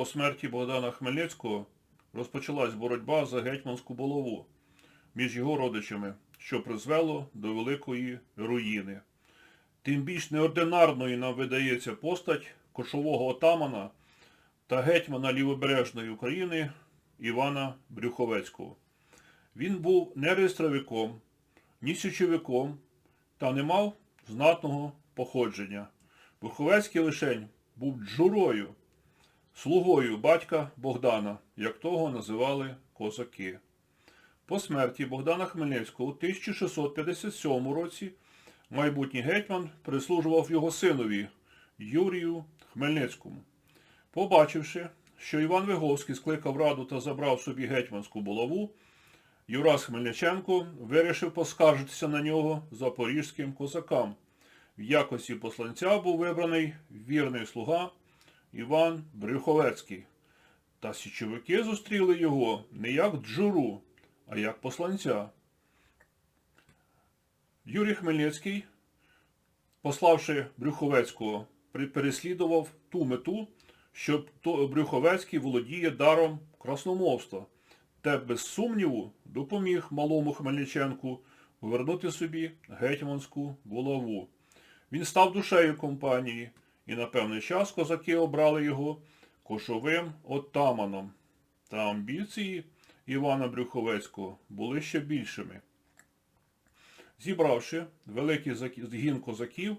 По смерті Богдана Хмельницького розпочалась боротьба за гетьманську булаву між його родичами, що призвело до великої руїни. Тим більш неординарною нам видається постать кошового отамана та гетьмана Лівобережної України Івана Брюховецького. Він був не реєстровиком, ні січовиком та не мав знатного походження. Брюховецький лишень був джурою, слугою батька Богдана, як того називали козаки. По смерті Богдана Хмельницького у 1657 році майбутній гетьман прислужував його синові Юрію Хмельницькому. Побачивши, що Іван Виговський скликав раду та забрав собі гетьманську булаву, Юрас Хмельниченко вирішив поскаржитися на нього запорізьким козакам. В якості посланця був вибраний вірний слуга Іван Брюховецький. Та січовики зустріли його не як джуру, а як посланця. Юрій Хмельницький, пославши Брюховецького, переслідував ту мету, що Брюховецький володіє даром красномовства, те без сумніву допоміг малому Хмельниченку повернути собі гетьманську булаву. Він став душею компанії, і на певний час козаки обрали його кошовим отаманом. Та амбіції Івана Брюховецького були ще більшими. Зібравши великий згін козаків,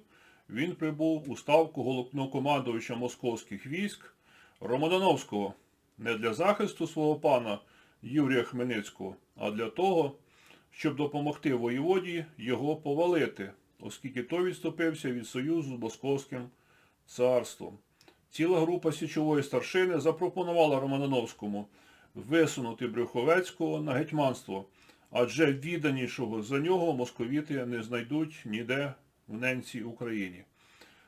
він прибув у ставку головнокомандувача московських військ Романовського не для захисту свого пана Юрія Хмельницького, а для того, щоб допомогти воєводі його повалити, оскільки той відступився від союзу з Московським царством. Ціла група січової старшини запропонувала Романовському висунути Брюховецького на гетьманство, адже відданішого за нього московіти не знайдуть ніде в ненці Україні.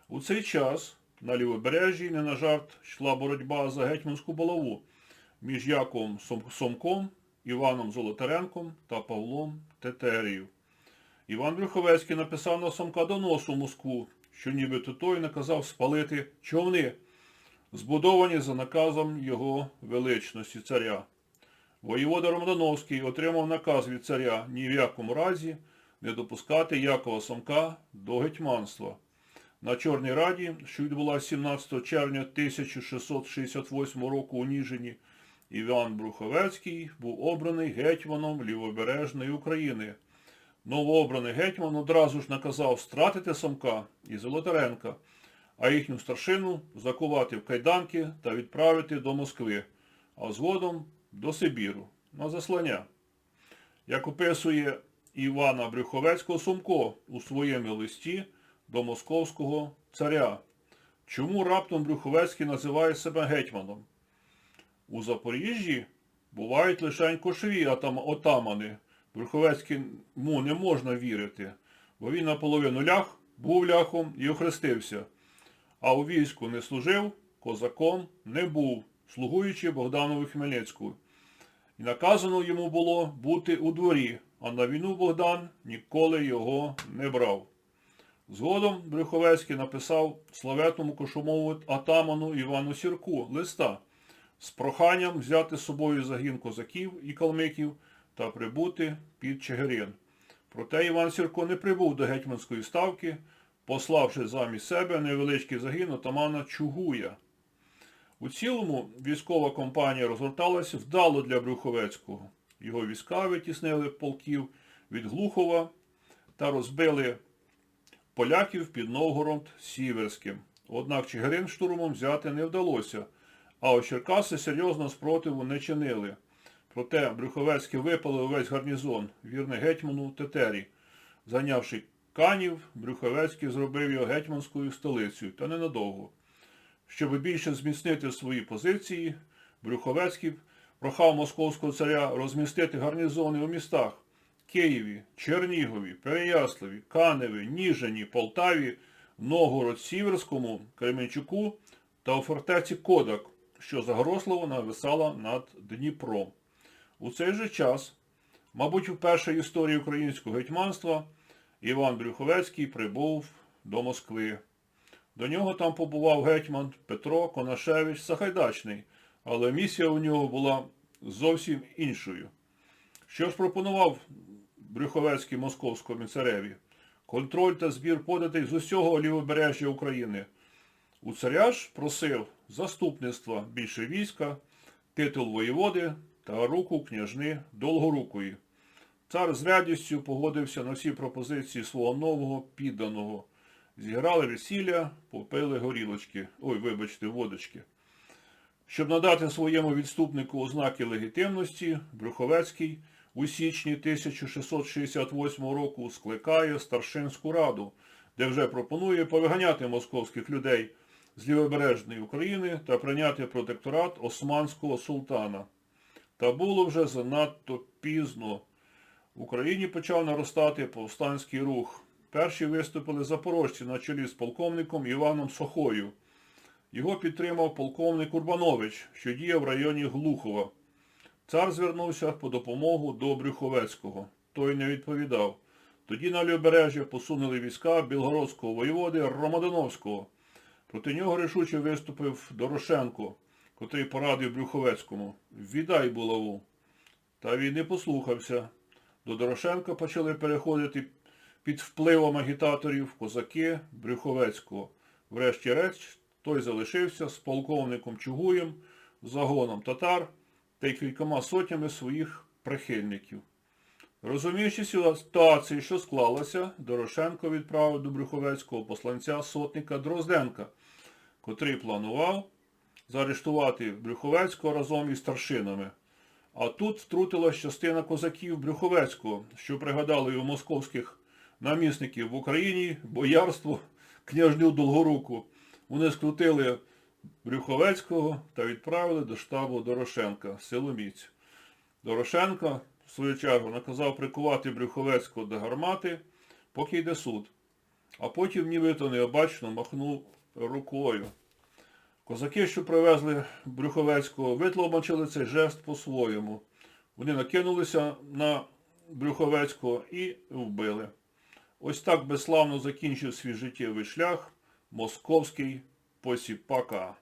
У цей час на лівобережжі не на жарт йшла боротьба за гетьманську булаву між Яковом Сомком, Іваном Золотаренком та Павлом Тетерією. Іван Брюховецький написав на Сомка доносу Москву, що нібито той наказав спалити човни, збудовані за наказом його величності царя. Воєвода Романовський отримав наказ від царя ні в якому разі не допускати Якова Сомка до гетьманства. На Чорній Раді, що відбулася 17 червня 1668 року у Ніжині, Іван Бруховецький був обраний гетьманом Лівобережної України. Новообраний гетьман одразу ж наказав стратити Самка і Золотаренка, а їхню старшину закувати в кайданки та відправити до Москви, а згодом до Сибіру на заслання. Як описує Івана Брюховецького Сумко у своєму листі до московського царя. Чому раптом Брюховецький називає себе гетьманом? У Запоріжжі бувають лише кошові отамани. Брюховецькому не можна вірити, бо він наполовину лях, був ляхом і охрестився. А у війську не служив, козаком не був, слугуючи Богданові Хмельницькому. І наказано йому було бути у дворі, а на війну Богдан ніколи його не брав. Згодом Брюховецький написав славетному кошумову атаману Івану Сірку листа з проханням взяти з собою загін козаків і калмиків та прибути під Чигирин. Проте Іван Сірко не прибув до гетьманської ставки, пославши замість себе невеличкий загін отамана Чугуя. У цілому військова кампанія розгорталася вдало для Брюховецького. Його війська витіснили полків від Глухова та розбили поляків під Новгород Сіверським. Однак Чигирин штурмом взяти не вдалося, а у Черкаси серйозно спротиву не чинили. Проте Брюховецький випалив увесь гарнізон, вірний гетьману Тетері. Зайнявши Канів, Брюховецький зробив його гетьманською столицею, та ненадовго. Щоб більше зміцнити свої позиції, Брюховецький прохав московського царя розмістити гарнізони у містах Києві, Чернігові, Переяславі, Каневі, Ніжині, Полтаві, Новгород Сіверському, Кременчуку та у фортеці Кодак, що загрозливо нависала над Дніпром. У цей же час, мабуть, вперше в історії українського гетьманства, Іван Брюховецький прибув до Москви. До нього там побував гетьман Петро Конашевич Сагайдачний Але місія у нього була зовсім іншою. Що ж пропонував Брюховецький московському цареві? Контроль та збір податей з усього лівобережжя України. У царя ж просив заступництва більше війська, титул воєводи та руку княжни Долгорукої. Цар з радістю погодився на всі пропозиції свого нового підданого. Зіграли весілля, попили горілочки, ой, вибачте, водочки. Щоб надати своєму відступнику ознаки легітимності, Брюховецький у січні 1668 року скликає старшинську раду, де вже пропонує повиганяти московських людей з лівобережної України та прийняти протекторат османського султана. Та було вже занадто пізно. В Україні почав наростати повстанський рух. Перші виступили запорожці на чолі з полковником Іваном Сохою. Його підтримав полковник Урбанович, що діяв в районі Глухова. Цар звернувся по допомогу до Брюховецького. Той не відповідав. Тоді на лівобережжя посунули війська білгородського воєводи Ромадановського. Проти нього рішуче виступив Дорошенко, котрий порадив Брюховецькому «Віддай булаву». Та він не послухався. До Дорошенка почали переходити під впливом агітаторів козаки Брюховецького. Врешті-решт той залишився з полковником Чугуєм, загоном татар та й кількома сотнями своїх прихильників. Розуміючи ситуацію, що склалася, Дорошенко відправив до Брюховецького посланця сотника Дрозденка, котрий планував заарештувати Брюховецького разом із старшинами. А тут втрутилась частина козаків Брюховецького, що пригадали у московських намісників в Україні боярство княжню Долгоруку. Вони скрутили Брюховецького та відправили до штабу Дорошенка, Силоміць. Дорошенко, в свою чергу, наказав прикувати Брюховецького до гармати, поки йде суд. А потім нібито необачно махнув рукою. Козаки, що привезли Брюховецького, витлумачили цей жест по-своєму. Вони накинулися на Брюховецького і вбили. Ось так безславно закінчив свій життєвий шлях московський посіпака.